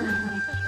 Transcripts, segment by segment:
Thank you.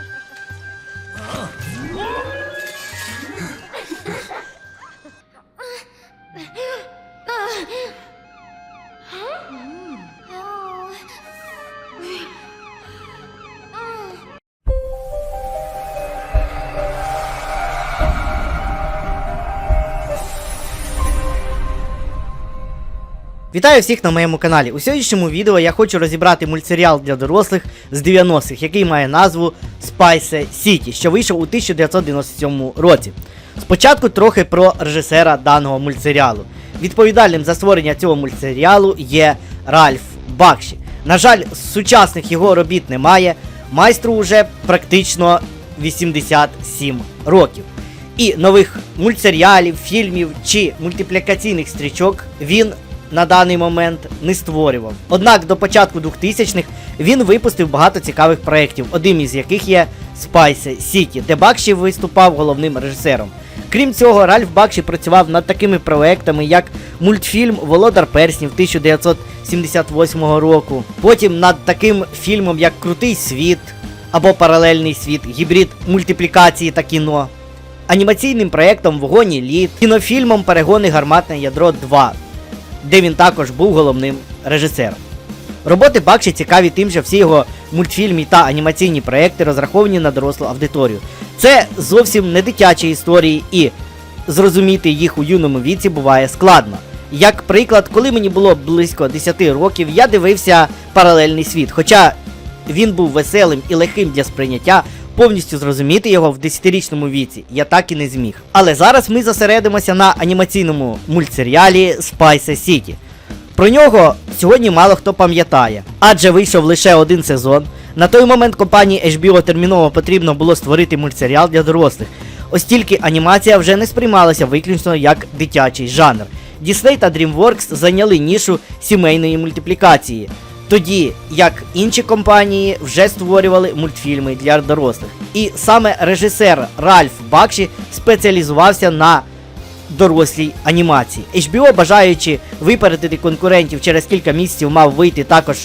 Вітаю всіх на моєму каналі. У сьогоднішньому відео я хочу розібрати мультсеріал для дорослих з 90-х, який має назву Spice City, що вийшов у 1997 році. Спочатку трохи про режисера даного мультсеріалу. Відповідальним за створення цього мультсеріалу є Ральф Бакші. На жаль, сучасних його робіт немає. Майстру вже практично 87 років. І нових мультсеріалів, фільмів чи мультиплікаційних стрічок він на даний момент не створював. Однак до початку 2000-х він випустив багато цікавих проєктів, одним із яких є Spice City, де Бакші виступав головним режисером. Крім цього, Ральф Бакші працював над такими проектами, як мультфільм Володар Перснів 1978 року. Потім над таким фільмом, як Крутий світ або Паралельний світ, гібрид мультиплікації та кіно анімаційним проєктом Вогоні літ, кінофільмом Перегони гарматне ядро 2, де він також був головним режисером. Роботи Бакші цікаві тим, що всі його мультфільмі та анімаційні проекти розраховані на дорослу аудиторію. Це зовсім не дитячі історії, і зрозуміти їх у юному віці буває складно. Як приклад, коли мені було близько 10 років, я дивився паралельний світ. Хоча він був веселим і легким для сприйняття, повністю зрозуміти його в 10-річному віці я так і не зміг. Але зараз ми зосередимося на анімаційному мультсеріалі Spice City. Про нього сьогодні мало хто пам'ятає, адже вийшов лише один сезон. На той момент компанії HBO терміново потрібно було створити мультсеріал для дорослих, ось тільки анімація вже не сприймалася виключно як дитячий жанр. Disney та DreamWorks зайняли нішу сімейної мультиплікації, тоді як інші компанії вже створювали мультфільми для дорослих. І саме режисер Ральф Бакші спеціалізувався на дорослій анімації. HBO, бажаючи випередити конкурентів через кілька місяців, мав вийти також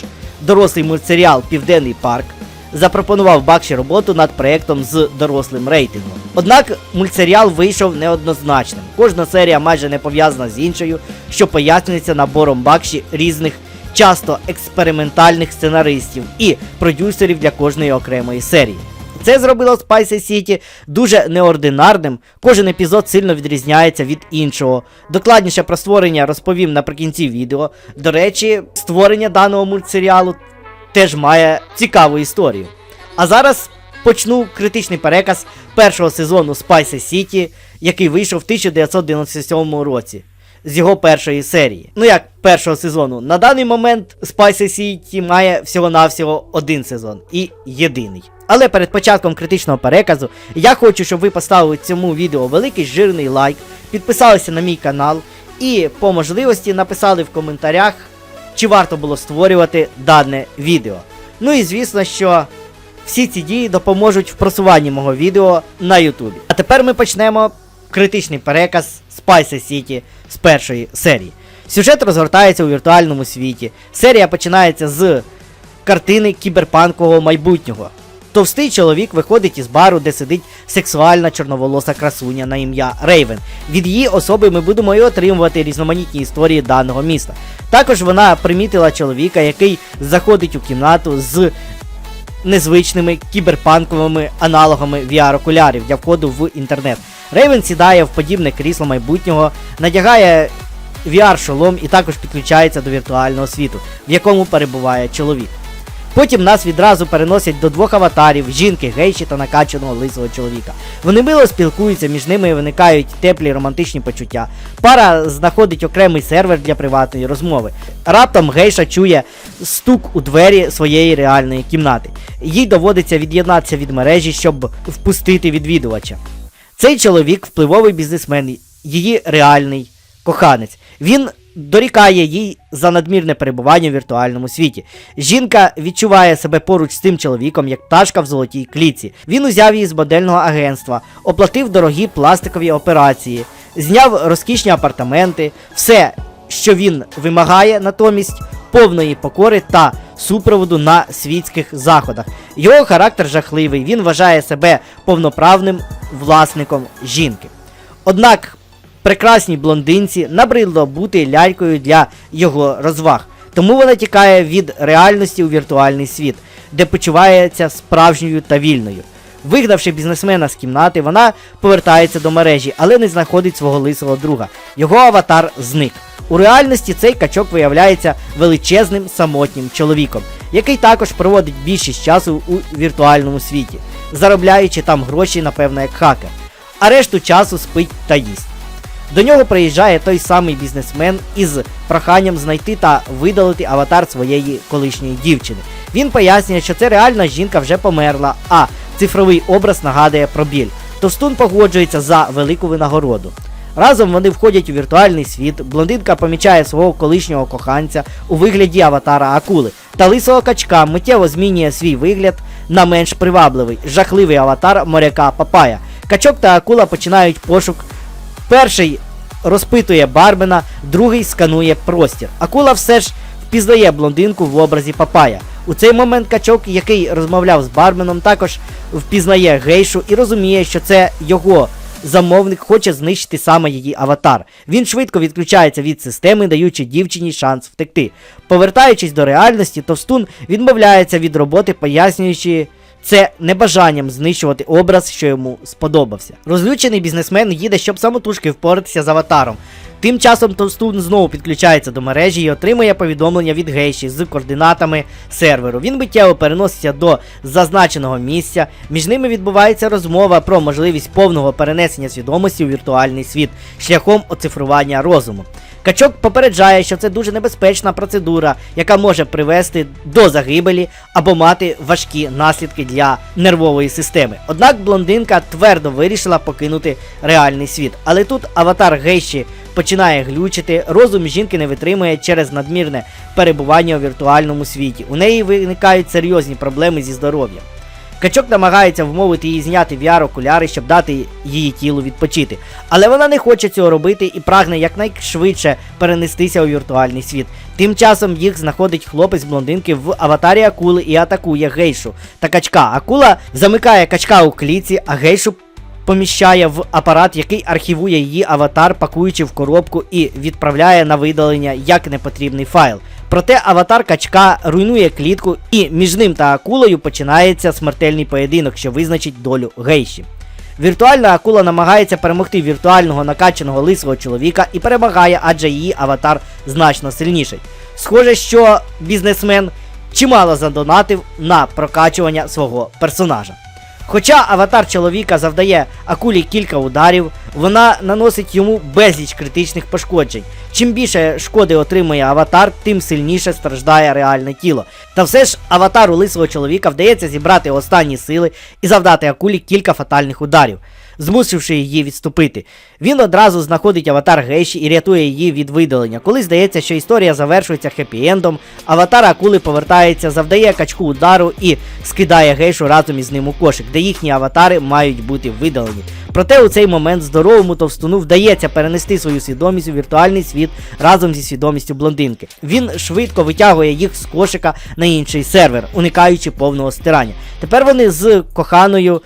дорослий мультсеріал Південний парк. Запропонував Бакші роботу над проєктом з дорослим рейтингом. Однак мультсеріал вийшов неоднозначним. Кожна серія майже не пов'язана з іншою, що пояснюється набором Бакші різних, часто експериментальних сценаристів і продюсерів для кожної окремої серії. Це зробило Spice City дуже неординарним. Кожен епізод сильно відрізняється від іншого. Докладніше про створення розповім наприкінці відео. До речі, створення даного мультсеріалу теж має цікаву історію. А зараз почну критичний переказ першого сезону Spice City, який вийшов в 1997 році. З його першої серії. Ну як першого сезону. На даний момент Spice City має всього-навсього один сезон і єдиний. Але перед початком критичного переказу я хочу, щоб ви поставили цьому відео великий жирний лайк, підписалися на мій канал і по можливості написали в коментарях, чи варто було створювати дане відео. Ну і звісно, що всі ці дії допоможуть в просуванні мого відео на Ютубі. А тепер ми почнемо критичний переказ Spice City з першої серії. Сюжет розгортається у віртуальному світі. Серія починається з картини кіберпанкового майбутнього. Товстий чоловік виходить із бару, де сидить сексуальна чорноволоса красуня на ім'я Рейвен. Від її особи ми будемо і отримувати різноманітні історії даного міста. Також вона примітила чоловіка, який заходить у кімнату з незвичними кіберпанковими аналогами VR-окулярів для входу в інтернет. Рейвен сідає в подібне крісло майбутнього, надягає VR-шолом і також підключається до віртуального світу, в якому перебуває чоловік. Потім нас відразу переносять до двох аватарів жінки, гейші та накачаного лисого чоловіка. Вони мило спілкуються, між ними виникають теплі романтичні почуття. Пара знаходить окремий сервер для приватної розмови. Раптом гейша чує стук у двері своєї реальної кімнати. Їй доводиться від'єднатися від мережі, щоб впустити відвідувача. Цей чоловік впливовий бізнесмен, її реальний коханець. Він дорікає їй за надмірне перебування в віртуальному світі. Жінка відчуває себе поруч з цим чоловіком, як пташка в золотій клітці. Він узяв її з модельного агентства, оплатив дорогі пластикові операції, зняв розкішні апартаменти, все, що він вимагає, натомість повної покори та супроводу на світських заходах. Його характер жахливий, він вважає себе повноправним власником жінки. Однак прекрасній блондинці набридло бути лялькою для його розваг. Тому вона тікає від реальності у віртуальний світ, де почувається справжньою та вільною. Вигнавши бізнесмена з кімнати, вона повертається до мережі, але не знаходить свого лисого друга. Його аватар зник. У реальності цей качок виявляється величезним самотнім чоловіком, який також проводить більшість часу у віртуальному світі, заробляючи там гроші, напевно, як хакер, а решту часу спить та їсть. До нього приїжджає той самий бізнесмен із проханням знайти та видалити аватар своєї колишньої дівчини. Він пояснює, що це реальна жінка вже померла, а цифровий образ нагадує про біль. Товстун погоджується за велику винагороду. Разом вони входять у віртуальний світ. Блондинка помічає свого колишнього коханця у вигляді аватара акули. Та лисого качка миттєво змінює свій вигляд на менш привабливий, жахливий аватар моряка Папая. Качок та акула починають пошук Перший розпитує Барбена, другий сканує простір. Акула все ж впізнає блондинку в образі Папая. У цей момент качок, який розмовляв з Барменом, також впізнає гейшу і розуміє, що це його замовник хоче знищити саме її аватар. Він швидко відключається від системи, даючи дівчині шанс втекти. Повертаючись до реальності, Товстун відмовляється від роботи, пояснюючи. Це небажанням знищувати образ, що йому сподобався. Розлючений бізнесмен їде, щоб самотужки впоратися з аватаром. Тим часом Товстун знову підключається до мережі і отримує повідомлення від гейші з координатами серверу. Він миттєво переноситься до зазначеного місця. Між ними відбувається розмова про можливість повного перенесення свідомості у віртуальний світ шляхом оцифрування розуму. Качок попереджає, що це дуже небезпечна процедура, яка може привести до загибелі або мати важкі наслідки для нервової системи. Однак блондинка твердо вирішила покинути реальний світ. Але тут аватар гейші починає глючити, розум жінки не витримує через надмірне перебування у віртуальному світі. У неї виникають серйозні проблеми зі здоров'ям. Качок намагається вмовити її зняти VR-окуляри, щоб дати її тілу відпочити. Але вона не хоче цього робити і прагне якнайшвидше перенестися у віртуальний світ. Тим часом їх знаходить хлопець блондинки в аватарі акули і атакує гейшу та качка. Акула замикає качка у кліці, а гейшу поміщає в апарат, який архівує її аватар, пакуючи в коробку і відправляє на видалення як непотрібний файл. Проте аватар качка руйнує клітку, і між ним та акулою починається смертельний поєдинок, що визначить долю гейші. Віртуальна акула намагається перемогти віртуального накачаного лисого чоловіка і перемагає, адже її аватар значно сильніший. Схоже, що бізнесмен чимало задонатив на прокачування свого персонажа. Хоча аватар чоловіка завдає акулі кілька ударів, вона наносить йому безліч критичних пошкоджень. Чим більше шкоди отримує аватар, тим сильніше страждає реальне тіло. Та все ж аватару лисого чоловіка вдається зібрати останні сили і завдати акулі кілька фатальних ударів, змусивши її відступити. Він одразу знаходить аватар гейші і рятує її від видалення. Коли здається, що історія завершується хеппі-ендом, аватар акули повертається, завдає качку удару і скидає гейшу разом із ним у кошик, де їхні аватари мають бути видалені. Проте у цей момент здоровому товстуну вдається перенести свою свідомість у віртуальний світ разом зі свідомістю блондинки. Він швидко витягує їх з кошика на інший сервер, уникаючи повного стирання. Тепер вони з коханою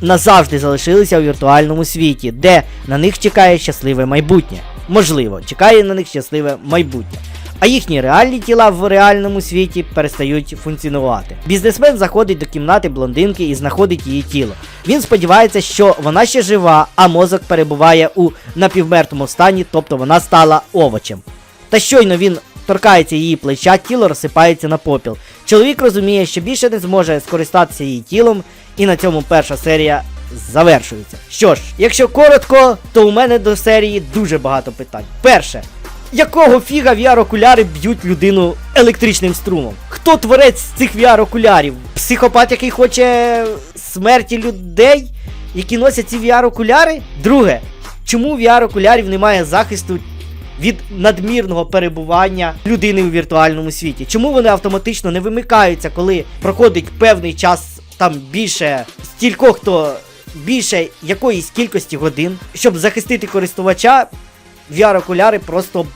назавжди залишилися у віртуальному світі, де на них чекає щасливе майбутнє. Можливо, чекає на них щасливе майбутнє. А їхні реальні тіла в реальному світі перестають функціонувати. Бізнесмен заходить до кімнати блондинки і знаходить її тіло. Він сподівається, що вона ще жива, а мозок перебуває у напівмертвому стані, тобто вона стала овочем. Та щойно він торкається її плеча, тіло розсипається на попіл. Чоловік розуміє, що більше не зможе скористатися її тілом, і на цьому перша серія завершується. Що ж, якщо коротко, то у мене до серії дуже багато питань. Перше. Якого фіга VR-окуляри б'ють людину електричним струмом? Хто творець цих VR-окулярів? Психопат, який хоче смерті людей, які носять ці VR-окуляри? Друге, чому VR-окулярів немає захисту від надмірного перебування людини у віртуальному світі? Чому вони автоматично не вимикаються, коли проходить певний час там більше стількох то більше якоїсь кількості годин, щоб захистити користувача, VR-окуляри просто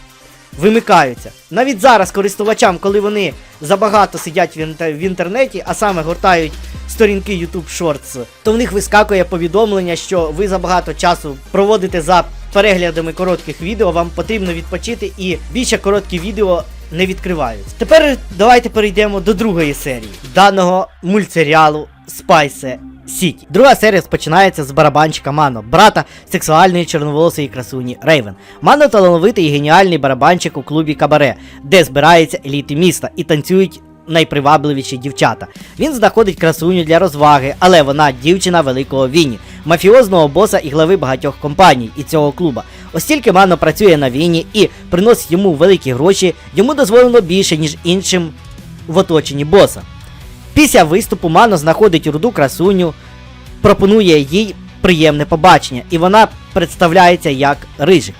вимикаються. Навіть зараз користувачам, коли вони забагато сидять в, інтернеті, а саме гортають сторінки YouTube Shorts, то в них вискакує повідомлення, що ви забагато часу проводите за переглядами коротких відео, вам потрібно відпочити і більше короткі відео не відкриваються. Тепер давайте перейдемо до другої серії даного мультсеріалу Spice City. Друга серія розпочинається з барабанщика Мано, брата сексуальної чорноволосої красуні Рейвен. Мано талановитий і геніальний барабанщик у клубі Кабаре, де збираються еліти міста і танцюють найпривабливіші дівчата. Він знаходить красуню для розваги, але вона дівчина великого Віні, мафіозного боса і глави багатьох компаній і цього клуба. Оскільки Мано працює на Віні і приносить йому великі гроші, йому дозволено більше, ніж іншим в оточенні боса. Після виступу Мано знаходить руду красуню, пропонує їй приємне побачення, і вона представляється як рижик.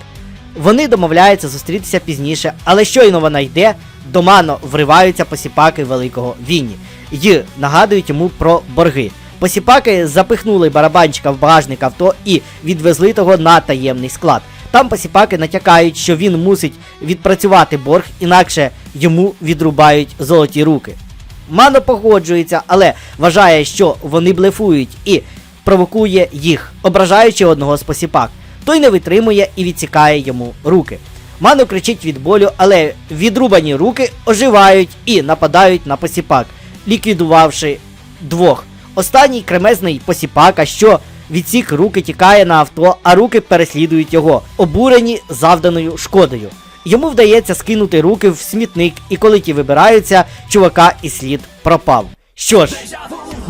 Вони домовляються зустрітися пізніше, але щойно вона йде, до Мано вриваються посіпаки великого Вінні і нагадують йому про борги. Посіпаки запихнули барабанчика в багажник авто і відвезли того на таємний склад. Там посіпаки натякають, що він мусить відпрацювати борг, інакше йому відрубають золоті руки. Мано погоджується, але вважає, що вони блефують і провокує їх, ображаючи одного з посіпак. Той не витримує і відсікає йому руки. Мано кричить від болю, але відрубані руки оживають і нападають на посіпак, ліквідувавши двох. Останній кремезний посіпака, що відсік руки тікає на авто, а руки переслідують його, обурені завданою шкодою. Йому вдається скинути руки в смітник, і коли ті вибираються, чувака і слід пропав. Що ж,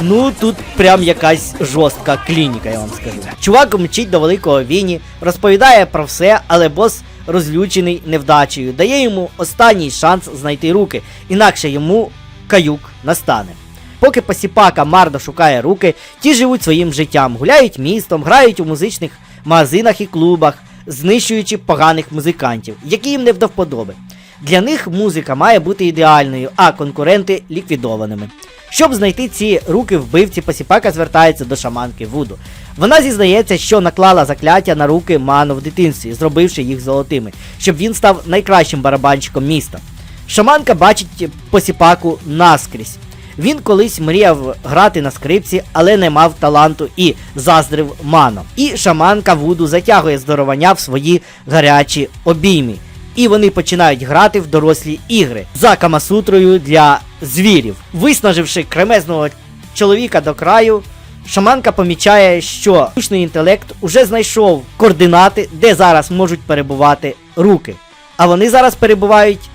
ну тут прям якась жорстка клініка, я вам скажу. Чувак мчить до великого Віні, розповідає про все, але бос розлючений невдачею, дає йому останній шанс знайти руки, інакше йому каюк настане. Поки посіпака марно шукає руки, ті живуть своїм життям, гуляють містом, грають у музичних магазинах і клубах, знищуючи поганих музикантів, які їм не до вподоби. Для них музика має бути ідеальною, а конкуренти ліквідованими. Щоб знайти ці руки вбивці, посіпака звертається до шаманки Вуду. Вона зізнається, що наклала закляття на руки Ману в дитинстві, зробивши їх золотими, щоб він став найкращим барабанщиком міста. Шаманка бачить посіпаку наскрізь. Він колись мріяв грати на скрипці, але не мав таланту і заздрив мано. І шаманка Вуду затягує здоровання в свої гарячі обійми. І вони починають грати в дорослі ігри за камасутрою для звірів. Виснаживши кремезного чоловіка до краю, шаманка помічає, що штучний інтелект уже знайшов координати, де зараз можуть перебувати руки. А вони зараз перебувають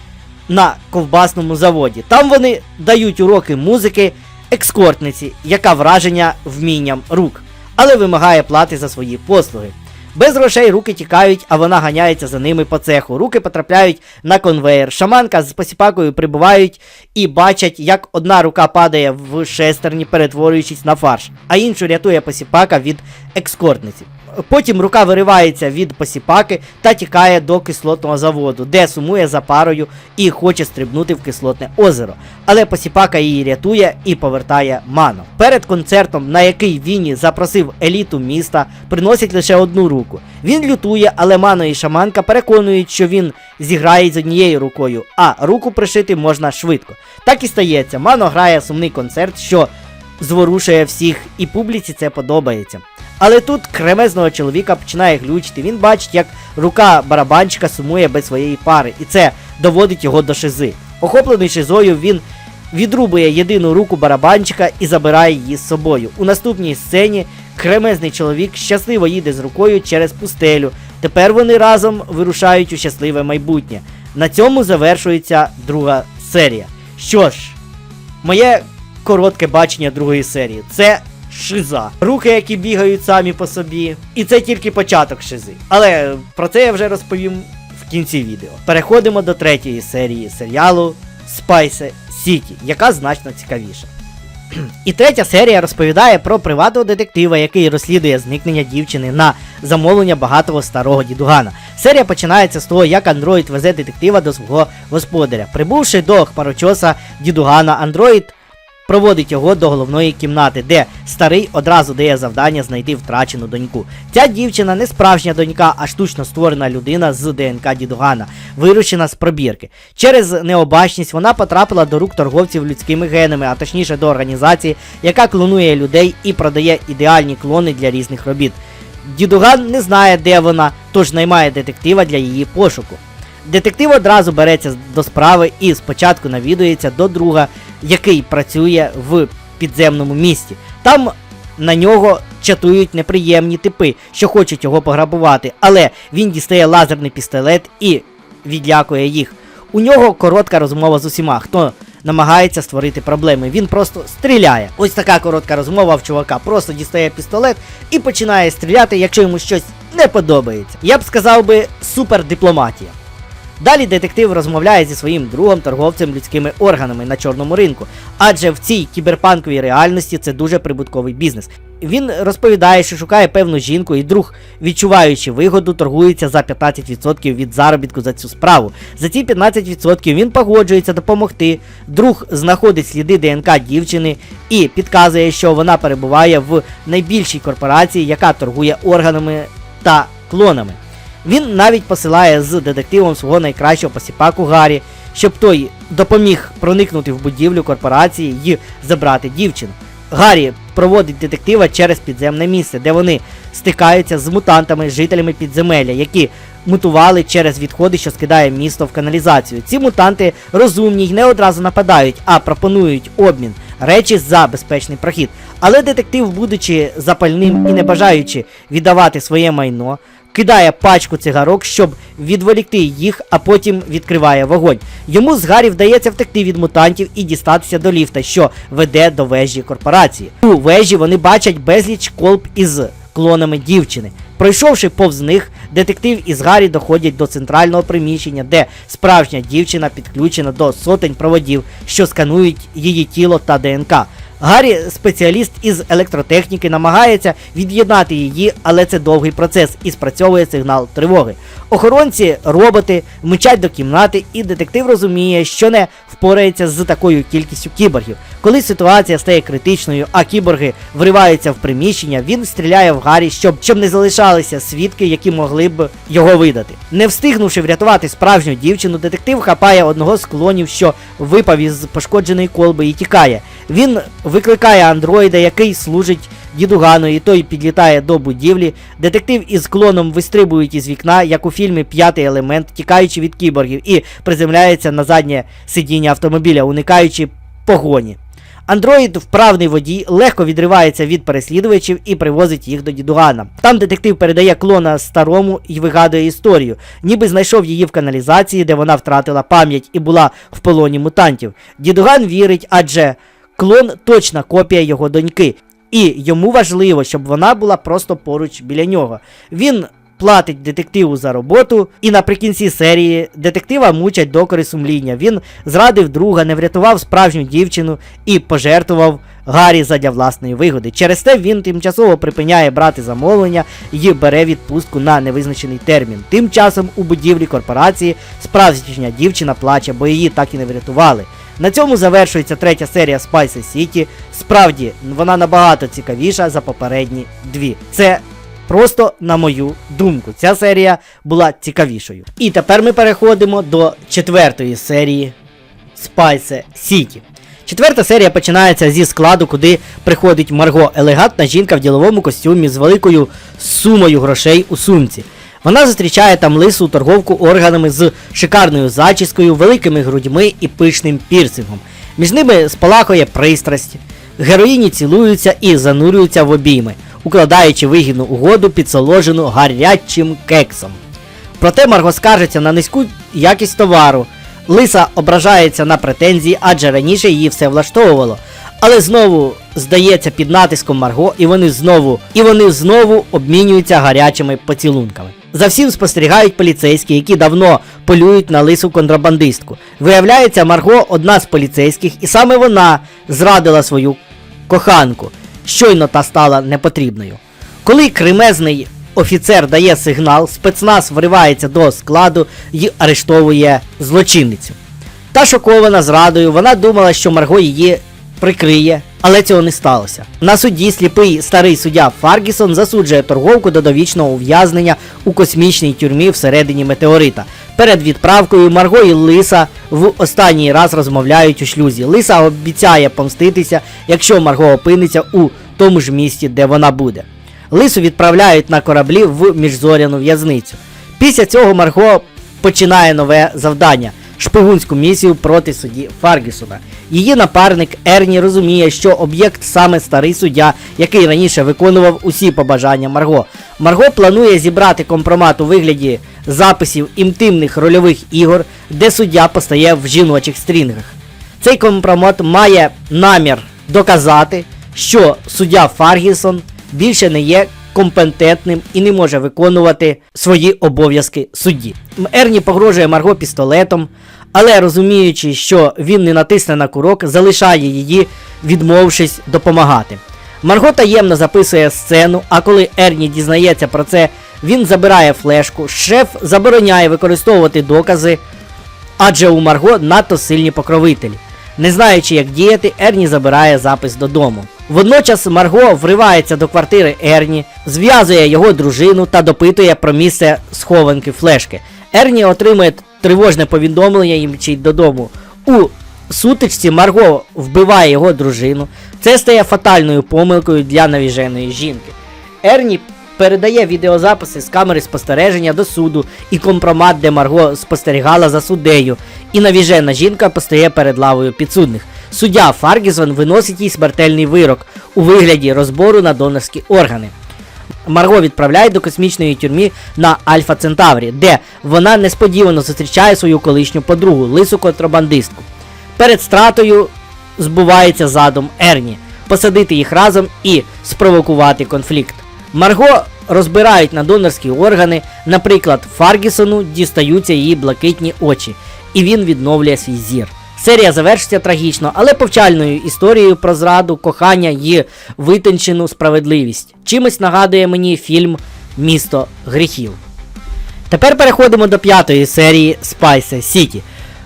на ковбасному заводі. Там вони дають уроки музики екскортниці, яка враження вмінням рук, але вимагає плати за свої послуги. Без грошей руки тікають, а вона ганяється за ними по цеху. Руки потрапляють на конвейер. Шаманка з посіпакою прибувають і бачать, як одна рука падає в шестерні, перетворюючись на фарш, а іншу рятує посіпака від екскортниці. Потім рука виривається від посіпаки та тікає до кислотного заводу, де сумує за парою і хоче стрибнути в кислотне озеро. Але посіпака її рятує і повертає ману. Перед концертом, на який Вінні запросив еліту міста, приносять лише одну руку. Він лютує, але мано і шаманка переконують, що він зіграє з однією рукою, а руку пришити можна швидко. Так і стається. Мано грає сумний концерт, що зворушує всіх, і публіці це подобається. Але тут кремезного чоловіка починає глючити. Він бачить, як рука барабанчика сумує без своєї пари, і це доводить його до шизи. Охоплений шизою, він відрубує єдину руку барабанчика і забирає її з собою. У наступній сцені кремезний чоловік щасливо їде з рукою через пустелю. Тепер вони разом вирушають у щасливе майбутнє. На цьому завершується друга серія. Що ж, моє коротке бачення другої серії. Це шиза. Руки, які бігають самі по собі. І це тільки початок шизи. Але про це я вже розповім в кінці відео. Переходимо до третьої серії серіалу Spice City, яка значно цікавіша. І третя серія розповідає про приватного детектива, який розслідує зникнення дівчини на замовлення багатого старого дідугана. Серія починається з того, як андроїд везе детектива до свого господаря. Прибувши до хмарочоса дідугана, андроїд проводить його до головної кімнати, де старий одразу дає завдання знайти втрачену доньку. Ця дівчина не справжня донька, а штучно створена людина з ДНК дідугана, виручена з пробірки. Через необачність вона потрапила до рук торговців людськими генами, а точніше до організації, яка клонує людей і продає ідеальні клони для різних робіт. Дідуган не знає, де вона, тож наймає детектива для її пошуку. Детектив одразу береться до справи і спочатку навідується до друга, який працює в підземному місті. Там на нього чатують неприємні типи, що хочуть його пограбувати, але він дістає лазерний пістолет і відлякує їх. У нього коротка розмова з усіма, хто намагається створити проблеми. Він просто стріляє. Ось така коротка розмова в чувака. Просто дістає пістолет і починає стріляти, якщо йому щось не подобається. Я б сказав би супер дипломатія. Далі детектив розмовляє зі своїм другом торговцем людськими органами на чорному ринку, адже в цій кіберпанковій реальності це дуже прибутковий бізнес. Він розповідає, що шукає певну жінку, і друг, відчуваючи вигоду, торгується за 15% від заробітку за цю справу. За ці 15% він погоджується допомогти. Друг знаходить сліди ДНК дівчини і підказує, що вона перебуває в найбільшій корпорації, яка торгує органами та клонами. Він навіть посилає з детективом свого найкращого посіпаку Гаррі, щоб той допоміг проникнути в будівлю корпорації і забрати дівчину. Гаррі проводить детектива через підземне місце, де вони стикаються з мутантами, жителями підземелля, які мутували через відходи, що скидає місто в каналізацію. Ці мутанти розумні й не одразу нападають, а пропонують обмін речі за безпечний прохід. Але детектив, будучи запальним і не бажаючи віддавати своє майно, кидає пачку цигарок, щоб відволікти їх, а потім відкриває вогонь. Йому з Гаррі вдається втекти від мутантів і дістатися до ліфта, що веде до вежі корпорації. У вежі вони бачать безліч колб із клонами дівчини. Пройшовши повз них, детектив із Гаррі доходять до центрального приміщення, де справжня дівчина підключена до сотень проводів, що сканують її тіло та ДНК. Гаррі, спеціаліст із електротехніки, намагається від'єднати її, але це довгий процес і спрацьовує сигнал тривоги. Охоронці, роботи мчать до кімнати, і детектив розуміє, що не впорається з такою кількістю кіборгів. Коли ситуація стає критичною, а кіборги вриваються в приміщення, він стріляє в Гаррі, щоб, щоб не залишалися свідки, які могли б його видати. Не встигнувши врятувати справжню дівчину, детектив хапає одного з клонів, що випав із пошкодженої колби і тікає. Він викликає андроїда, який служить дідугану, і той підлітає до будівлі. Детектив із клоном вистрибують із вікна, як у фільмі П'ятий елемент, тікаючи від кіборгів, і приземляється на заднє сидіння автомобіля, уникаючи погоні. Андроїд, вправний водій, легко відривається від переслідувачів і привозить їх до дідугана. Там детектив передає клона старому і вигадує історію, ніби знайшов її в каналізації, де вона втратила пам'ять і була в полоні мутантів. Дідуган вірить, адже клон точна копія його доньки, і йому важливо, щоб вона була просто поруч біля нього. Він платить детективу за роботу, і наприкінці серії детектива мучать докори сумління. Він зрадив друга, не врятував справжню дівчину і пожертвував Гаррі задля власної вигоди. Через те він тимчасово припиняє брати замовлення і бере відпустку на невизначений термін. Тим часом у будівлі корпорації справжня дівчина плаче, бо її так і не врятували. На цьому завершується третя серія Spice City. Справді, вона набагато цікавіша за попередні дві. Це просто на мою думку. Ця серія була цікавішою. І тепер ми переходимо до четвертої серії Spice City. Четверта серія починається зі складу, куди приходить Марго, елегантна жінка в діловому костюмі з великою сумою грошей у сумці. Вона зустрічає там лису торговку органами з шикарною зачіскою, великими грудьми і пишним пірсингом. Між ними спалахує пристрасть. Героїні цілуються і занурюються в обійми, укладаючи вигідну угоду підсоложену гарячим кексом. Проте Марго скаржиться на низьку якість товару. Лиса ображається на претензії, адже раніше її все влаштовувало. Але знову здається під натиском Марго, і вони знову і вони знову обмінюються гарячими поцілунками. За всім спостерігають поліцейські, які давно полюють на лису контрабандистку. Виявляється, Марго одна з поліцейських, і саме вона зрадила свою коханку. Щойно та стала непотрібною. Коли кремезний офіцер дає сигнал, спецназ вривається до складу і арештовує злочинницю. Та шокована зрадою, вона думала, що Марго її прикриє, але цього не сталося. На суді сліпий старий суддя Фаргісон засуджує торговку до довічного ув'язнення у космічній тюрмі всередині метеорита. Перед відправкою Марго і Лиса в останній раз розмовляють у шлюзі. Лиса обіцяє помститися, якщо Марго опиниться у тому ж місці, де вона буде. Лису відправляють на кораблі в міжзоряну в'язницю. Після цього Марго починає нове завдання шпигунську місію проти судді Фаргісона. Її напарник Ерні розуміє, що об'єкт саме старий суддя, який раніше виконував усі побажання Марго. Марго планує зібрати компромат у вигляді записів інтимних рольових ігор, де суддя постає в жіночих стрінгах. Цей компромат має намір доказати, що суддя Фаргісон більше не є компетентним і не може виконувати свої обов'язки судді. Ерні погрожує Марго пістолетом, але розуміючи, що він не натисне на курок, залишає її, відмовившись допомагати. Марго таємно записує сцену, а коли Ерні дізнається про це, він забирає флешку. Шеф забороняє використовувати докази, адже у Марго надто сильні покровителі. Не знаючи, як діяти, Ерні забирає запис додому. Водночас Марго вривається до квартири Ерні, зв'язує його дружину та допитує про місце схованки флешки. Ерні отримує тривожне повідомлення і мчить додому. У сутичці Марго вбиває його дружину. Це стає фатальною помилкою для навіженої жінки. Ерні передає відеозаписи з камери спостереження до суду і компромат, де Марго спостерігала за суддею, і навіжена жінка постає перед лавою підсудних. Суддя Фаргізон виносить їй смертельний вирок у вигляді розбору на донорські органи. Марго відправляють до космічної тюрмі на Альфа Центаврі, де вона несподівано зустрічає свою колишню подругу, лису контрабандистку. Перед стратою збувається задум Ерні посадити їх разом і спровокувати конфлікт. Марго розбирають на донорські органи, наприклад, Фаргісону дістаються її блакитні очі, і він відновлює свій зір. Серія завершиться трагічно, але повчальною історією про зраду, кохання і витончену справедливість. Чимось нагадує мені фільм Місто гріхів. Тепер переходимо до п'ятої серії Spice City,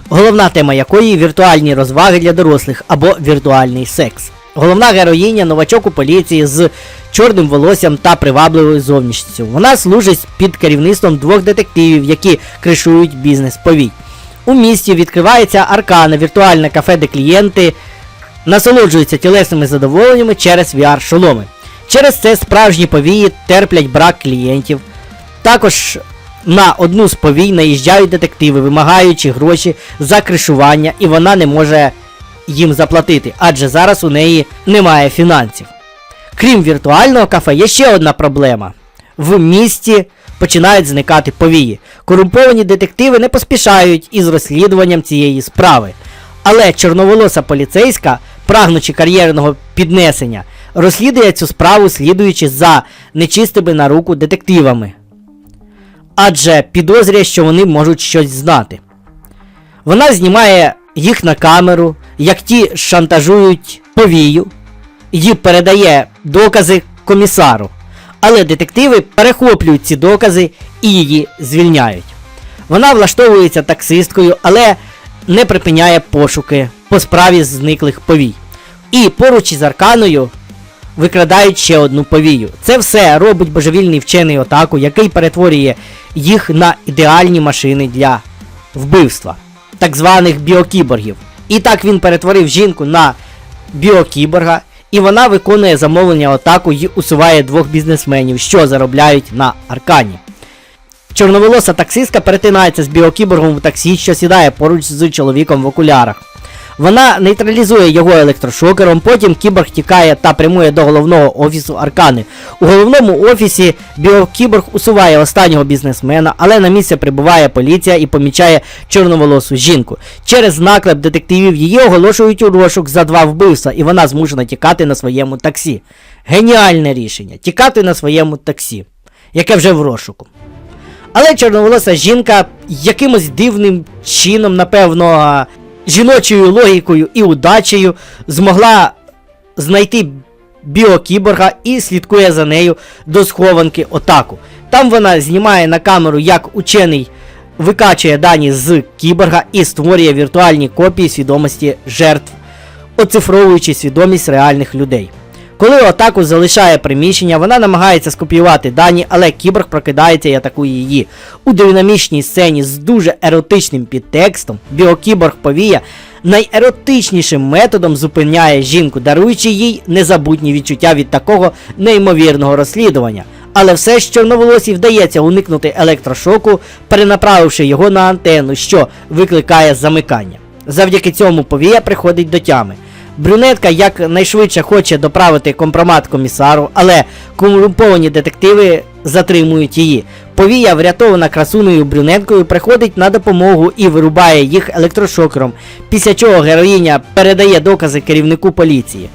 головна тема якої віртуальні розваги для дорослих або віртуальний секс. Головна героїня новачок у поліції з чорним волоссям та привабливою зовнішністю. Вона служить під керівництвом двох детективів, які кришують бізнес повій. У місті відкривається аркана, віртуальне кафе, де клієнти насолоджуються тілесними задоволеннями через VR-шоломи. Через це справжні повії терплять брак клієнтів. Також на одну з повій наїжджають детективи, вимагаючи гроші за кришування, і вона не може їм заплатити, адже зараз у неї немає фінансів. Крім віртуального кафе, є ще одна проблема. В місті починають зникати повії. Корумповані детективи не поспішають із розслідуванням цієї справи. Але чорноволоса поліцейська, прагнучи кар'єрного піднесення, розслідує цю справу, слідуючи за нечистими на руку детективами. Адже підозрює, що вони можуть щось знати. Вона знімає їх на камеру, як ті шантажують повію, і передає докази комісару. Але детективи перехоплюють ці докази і її звільняють. Вона влаштовується таксисткою, але не припиняє пошуки по справі зниклих повій. І поруч із Арканою викрадають ще одну повію. Це все робить божевільний вчений отаку, який перетворює їх на ідеальні машини для вбивства, так званих біокіборгів. І так він перетворив жінку на біокіборга, і вона виконує замовлення атаку і усуває двох бізнесменів, що заробляють на аркані. Чорноволоса таксистка перетинається з біокіборгом в таксі, що сідає поруч з чоловіком в окулярах. Вона нейтралізує його електрошокером, потім кіборг тікає та прямує до головного офісу Аркани. У головному офісі біокіборг усуває останнього бізнесмена, але на місце прибуває поліція і помічає чорноволосу жінку. Через наклеп детективів її оголошують у розшук за два вбивства, і вона змушена тікати на своєму таксі. Геніальне рішення тікати на своєму таксі, яке вже в розшуку. Але чорноволоса жінка якимось дивним чином, напевно, жіночою логікою і удачею змогла знайти біокіборга і слідкує за нею до схованки отаку. Там вона знімає на камеру, як учений викачує дані з кіборга і створює віртуальні копії свідомості жертв оцифровуючи свідомість реальних людей. Коли атаку залишає приміщення, вона намагається скопіювати дані, але кіборг прокидається і атакує її. У динамічній сцені з дуже еротичним підтекстом біокіборг повія найеротичнішим методом зупиняє жінку, даруючи їй незабутні відчуття від такого неймовірного розслідування. Але все ж чорноволосій вдається уникнути електрошоку, перенаправивши його на антенну, що викликає замикання. Завдяки цьому повія приходить до тями. Брюнетка якнайшвидше хоче доправити компромат комісару, але корумповані детективи затримують її. Повія, врятована красуною брюнеткою, приходить на допомогу і вирубає їх електрошокером, після чого героїня передає докази керівнику поліції.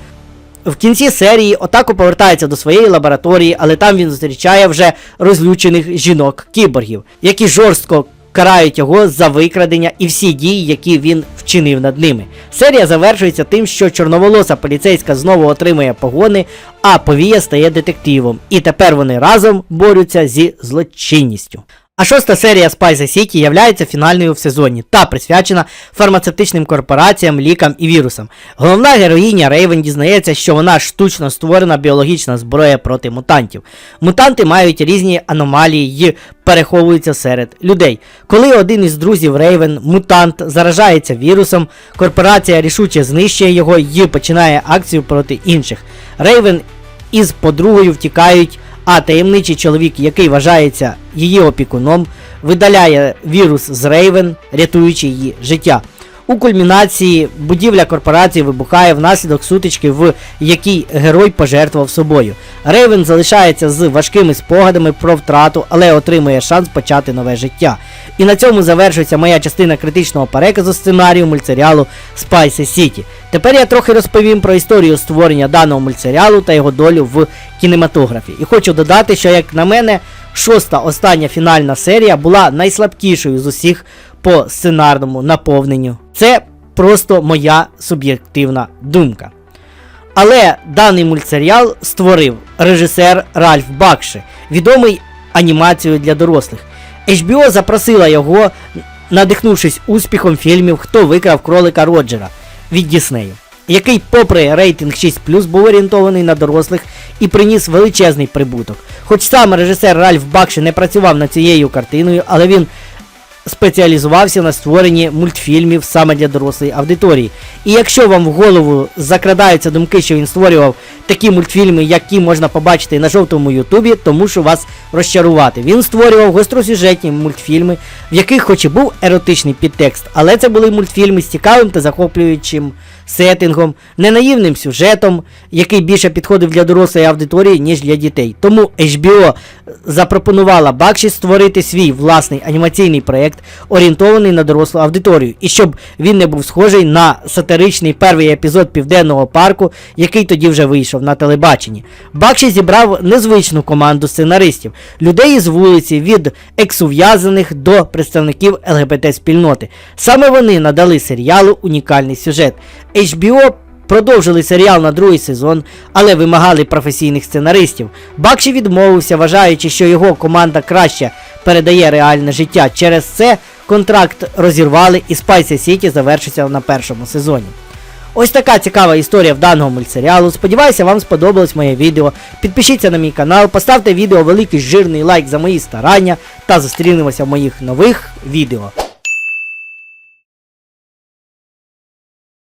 В кінці серії Отако повертається до своєї лабораторії, але там він зустрічає вже розлючених жінок-кіборгів, які жорстко карають його за викрадення і всі дії, які він вчинив над ними. Серія завершується тим, що чорноволоса поліцейська знову отримує погони, а повія стає детективом. І тепер вони разом борються зі злочинністю. А шоста серія Spice City являється фінальною в сезоні та присвячена фармацевтичним корпораціям, лікам і вірусам. Головна героїня Рейвен дізнається, що вона штучно створена біологічна зброя проти мутантів. Мутанти мають різні аномалії і переховуються серед людей. Коли один із друзів Рейвен, мутант, заражається вірусом, корпорація рішуче знищує його і починає акцію проти інших. Рейвен із подругою втікають, а таємничий чоловік, який вважається її опікуном, видаляє вірус з Рейвен, рятуючи її життя. У кульмінації будівля корпорації вибухає внаслідок сутички, в якій герой пожертвував собою. Рейвен залишається з важкими спогадами про втрату, але отримує шанс почати нове життя. І на цьому завершується моя частина критичного переказу сценарію мультсеріалу Spice City. Тепер я трохи розповім про історію створення даного мультсеріалу та його долю в кінематографі. І хочу додати, що, як на мене, шоста остання фінальна серія була найслабкішою з усіх по сценарному наповненню. Це просто моя суб'єктивна думка. Але даний мультсеріал створив режисер Ральф Бакше, відомий анімацією для дорослих. HBO запросила його, надихнувшись успіхом фільмів Хто викрав кролика Роджера від Діснею, який, попри рейтинг 6 був орієнтований на дорослих і приніс величезний прибуток. Хоч сам режисер Ральф Бакше не працював над цією картиною, але він спеціалізувався на створенні мультфільмів саме для дорослої аудиторії. І якщо вам в голову закрадаються думки, що він створював такі мультфільми, які можна побачити на жовтому Ютубі, то мушу вас розчарувати. Він створював гостросюжетні мультфільми, в яких хоч і був еротичний підтекст, але це були мультфільми з цікавим та захоплюючим сеттингом, ненаївним сюжетом, який більше підходив для дорослої аудиторії, ніж для дітей. Тому HBO запропонувала Бакші створити свій власний анімаційний проєкт, орієнтований на дорослу аудиторію, і щоб він не був схожий на сатиричний перший епізод Південного парку, який тоді вже вийшов на телебаченні. Бакші зібрав незвичну команду сценаристів, людей із вулиці від ексув'язаних до представників ЛГБТ-спільноти. Саме вони надали серіалу унікальний сюжет. HBO продовжили серіал на другий сезон, але вимагали професійних сценаристів. Бакші відмовився, вважаючи, що його команда краще передає реальне життя. Через це контракт розірвали і Spice City завершився на першому сезоні. Ось така цікава історія в даного мультсеріалу. Сподіваюся, вам сподобалось моє відео. Підпишіться на мій канал, поставте відео великий жирний лайк за мої старання та зустрінемося в моїх нових відео.